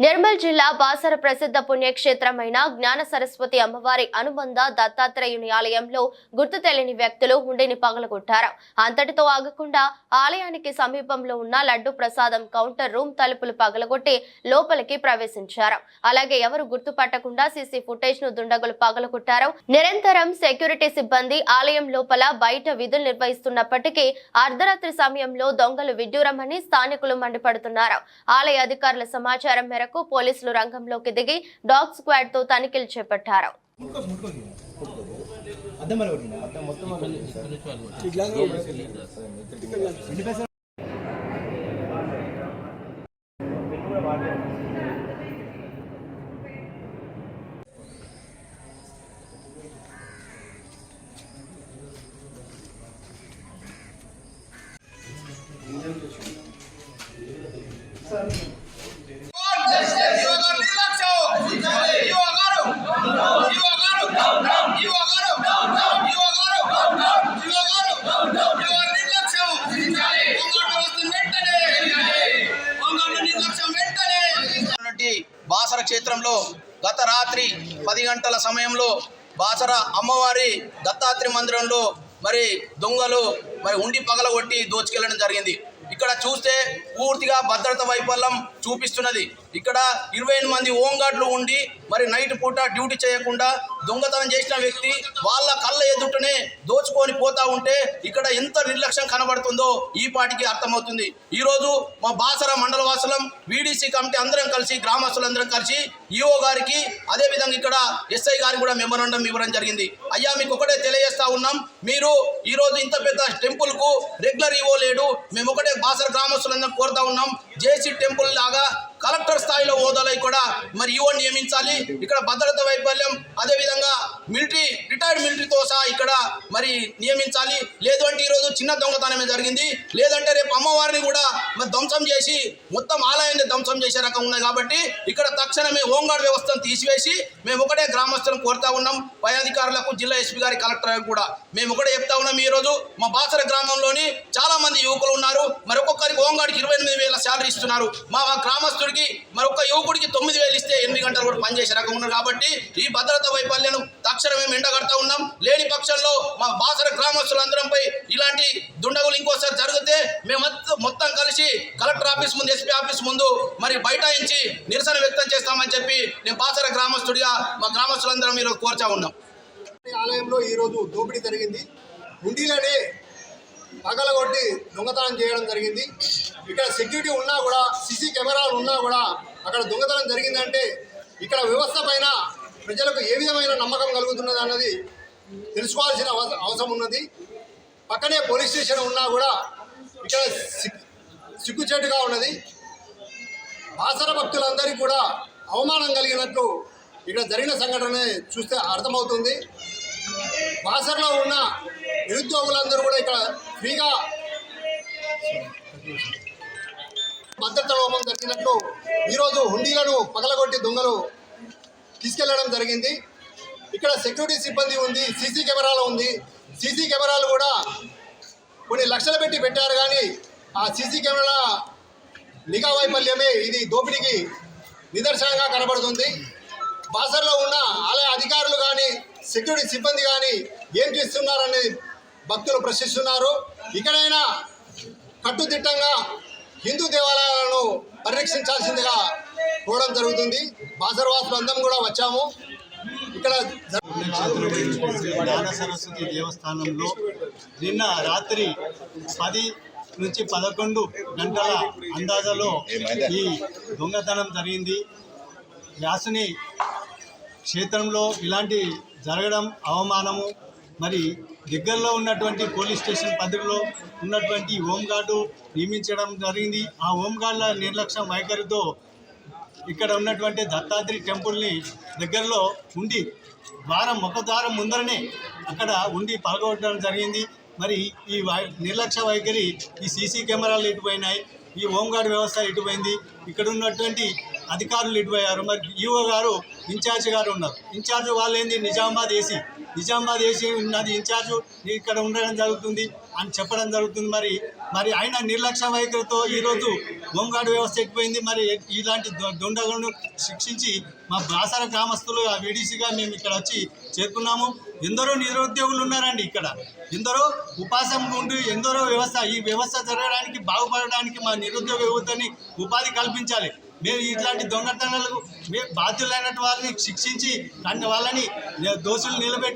నిర్మల్ జిల్లా బాసర ప్రసిద్ధ పుణ్యక్షేత్రమైన జ్ఞాన సరస్వతి అమ్మవారి అనుబంధ దత్తాత్రేయుని ఆలయంలో గుర్తు తెలియని వ్యక్తులు హుండీని పగలగొట్టారు. అంతటితో ఆగకుండా ఆలయానికి సమీపంలో ఉన్న లడ్డు ప్రసాదం కౌంటర్ రూమ్ తలుపులు పగలగొట్టి లోపలికి ప్రవేశించారు. అలాగే ఎవరు గుర్తుపట్టకుండా సీసీ ఫుటేజ్ను దుండగులు పగలగొట్టారు. నిరంతరం సెక్యూరిటీ సిబ్బంది ఆలయం లోపల బయట విధులు నిర్వహిస్తున్నప్పటికీ అర్ధరాత్రి సమయంలో దొంగలు విడ్డూరమని స్థానికులు మండిపడుతున్నారు. ఆలయ అధికారుల సమాచారం మేరకు పోలీసులు రంగంలోకి దిగి డాగ్ స్క్వాడ్తో తనిఖీలు చేపట్టారు. అద్దం మొత్తం సమయంలో గత రాత్రి పది గంటల సమయంలో బాసర అమ్మవారి దత్తాత్రి మందిరంలో మరి దొంగలు మరి ఉండి పగలగొట్టి దోచుకెళ్ళడం జరిగింది. ఇక్కడ చూస్తే పూర్తిగా భద్రత వైఫల్యం చూపిస్తున్నది. ఇక్కడ ఇరవై మంది హోంగార్డులు ఉండి మరి నైట్ పూట డ్యూటీ చేయకుండా దొంగతనం చేసిన వ్యక్తి వాళ్ళ కళ్ళ ఎదుటనే దోచుకొని పోతా ఉంటే ఇక్కడ ఎంత నిర్లక్ష్యం కనబడుతుందో ఈ పాటికి అర్థమవుతుంది. ఈరోజు మా బాసర మండల వాసులం వీడీసీ కమిటీ అందరం కలిసి గ్రామస్తులందరం కలిసి ఈఓ గారికి అదేవిధంగా ఇక్కడ ఎస్ఐ గారికి కూడా మెమరాండం ఇవ్వడం జరిగింది. అయ్యా మీకు ఒకటే తెలియజేస్తా ఉన్నాం. మీరు ఈరోజు ఇంత పెద్ద టెంపుల్కు రెగ్యులర్ ఈవో లేడు. మేము ఒకటే బాసర గ్రామస్తులందరం కోరుతా ఉన్నాం. జేసీ టెంపుల్ లాగా కలెక్టర్ స్థాయిలో హోదాలై కూడా మరి ఈవో నియమించాలి. ఇక్కడ భద్రత వైఫల్యం అదేవిధంగా మిలిటరీ రిటైర్డ్ మిలిటరీతో సహా ఇక్కడ మరి నియమించాలి. లేదు అంటే ఈరోజు చిన్న దొంగతనమే జరిగింది. లేదంటే రేపు అమ్మవారిని కూడా మరి ధ్వంసం చేసి మొత్తం ఆలయాన్ని ధ్వంసం చేసే రకం ఉన్నది కాబట్టి ఇక్కడ తక్షణమే హోంగార్డ్ వ్యవస్థను తీసివేసి మేము ఒకటే గ్రామస్తులను కోరుతా ఉన్నాం. పై అధికారులకు జిల్లా ఎస్పీ గారి కలెక్టర్ కూడా మేము ఒకటే చెప్తా ఉన్నాం. ఈ రోజు మా బాసర గ్రామంలోని చాలా మంది యువకులు ఉన్నారు. మరి ఒక్కొక్కరికి హోంగార్డ్కి ఇరవై ఎనిమిది వేల శాలరీ ఇస్తున్నారు. మా గ్రామస్తుడికి మరి ఒక్క యువకుడికి తొమ్మిది వేలు ఇస్తే ఎనిమిది గంటలు కూడా పనిచేసే రకం ఉన్నారు కాబట్టి ఈ భద్రత వైఫల్యం తక్షణమే మేము ఎండగడతా ఉన్నాం. లేని పక్షంలో మా బాసర గ్రామస్తులందరంపై ఇలాంటి దుండగులు ఇంకోసారి జరిగితే మేము మొత్తం- మొత్తం కలిసి కలెక్టర్ ఆఫీస్ ముందు ఎస్పీ ఆఫీస్ ముందు మరి బైఠాయించి నిరసన వ్యక్తం చేస్తామని చెప్పి నేను బాసర గ్రామస్తుడిగా మా గ్రామస్తులందరం ఈరోజు కోర్చా ఉన్నాం. ఆలయంలో ఈరోజు దోపిడీ జరిగింది. హుండీలనే పగలగొట్టి దొంగతనం చేయడం జరిగింది. ఇక్కడ సెక్యూరిటీ ఉన్నా కూడా సీసీ కెమెరాలు ఉన్నా కూడా అక్కడ దొంగతనం జరిగిందంటే ఇక్కడ వ్యవస్థ పైన ప్రజలకు ఏ విధమైన నమ్మకం కలుగుతున్నది అన్నది తెలుసుకోవాల్సిన అవసరం ఉన్నది. పక్కనే పోలీస్ స్టేషన్ ఉన్నా కూడా ఇక్కడ సిగ్- సిగ్గుచేటుగా ఉన్నది. బాసర భక్తులందరికీ కూడా అవమానం కలిగినట్లు ఇక్కడ జరిగిన సంఘటన చూస్తే అర్థమవుతుంది. బాసర్లో ఉన్న నిరుద్యోగులందరూ కూడా ఇక్కడ ఫ్రీగా భద్రత లోపం జరిగినట్లు ఈరోజు హుండీలను పగలగొట్టి దొంగలు తీసుకెళ్ళడం జరిగింది. ఇక్కడ సెక్యూరిటీ సిబ్బంది ఉంది సీసీ కెమెరాలు ఉంది. సీసీ కెమెరాలు కూడా కొన్ని లక్షలు పెట్టి పెట్టారు కానీ ఆ సీసీ కెమెరా నిఘా వైఫల్యమే ఇది దోపిడీకి నిదర్శనంగా కనబడుతుంది. బాసర్లో ఉన్న ఆలయ అధికారులు కానీ సెక్యూరిటీ సిబ్బంది కానీ ఏం చేస్తున్నారని భక్తులు ప్రశ్నిస్తున్నారు. ఇక్కడైనా కట్టుదిట్టంగా హిందూ దేవాలయాలను పరిరక్షించాల్సిందిగా పోవడం జరుగుతుంది. బాసర్వాసులు అందరం కూడా వచ్చాము. ఇక్కడ జ్ఞాన సరస్వతి దేవస్థానంలో నిన్న రాత్రి పది నుంచి పదకొండు గంటల అందాజలో ఈ దొంగతనం జరిగింది. వ్యాసుని క్షేత్రంలో ఇలాంటి జరగడం అవమానము. మరి దగ్గరలో ఉన్నటువంటి పోలీస్ స్టేషన్ పరిధిలో ఉన్నటువంటి హోంగార్డు నియమించడం జరిగింది. ఆ హోంగార్డుల నిర్లక్ష్యం వైఖరితో ఇక్కడ ఉన్నటువంటి దత్తాత్రి టెంపుల్ని దగ్గరలో ఉండి ద్వారం ఒక ద్వారం ముందరనే అక్కడ ఉండి పలగొట్టడం జరిగింది. మరి ఈ వై- నిర్లక్ష్య వైఖరి ఈ సీసీ కెమెరాలు ఇటుపోయినాయి ఈ హోంగార్డ్ వ్యవస్థ ఇటుపోయింది. ఇక్కడ ఉన్నటువంటి అధికారులు ఇటుపోయారు. మరి ఈఓ గారు ఇన్ఛార్జ్ గారు ఉన్నారు. ఇన్ఛార్జ్ వాళ్ళు ఏంది నిజామాబాద్ ఏసీ. నిజామాబాద్ ఏసీ ఉన్నది ఇన్ఛార్జ్. ఇక్కడ ఉండడం జరుగుతుంది అని చెప్పడం జరుగుతుంది మరి. మరి ఆయన నిర్లక్ష్య వైఖరితో ఈరోజు హోంగార్డు వ్యవస్థ ఎక్కిపోయింది. మరి ఇలాంటి దొండగలను దొండలను శిక్షించి మా బాసర గ్రామస్తులు ఆ వీడీసీగా మేము ఇక్కడ వచ్చి చేరుకున్నాము. ఎందరో నిరుద్యోగులు ఉన్నారండి ఇక్కడ. ఎందరో ఉపాసం ఉండి ఎందరో వ్యవస్థ ఈ వ్యవస్థ జరగడానికి బాగుపడడానికి మా నిరుద్యోగ యువతని ఉపాధి కల్పించాలి. మేము ఇట్లాంటి దొంగతనాలకు మేము బాధ్యులైనటువంటి వాళ్ళని శిక్షించి అన్ని వాళ్ళని దోషులు నిలబెట్టి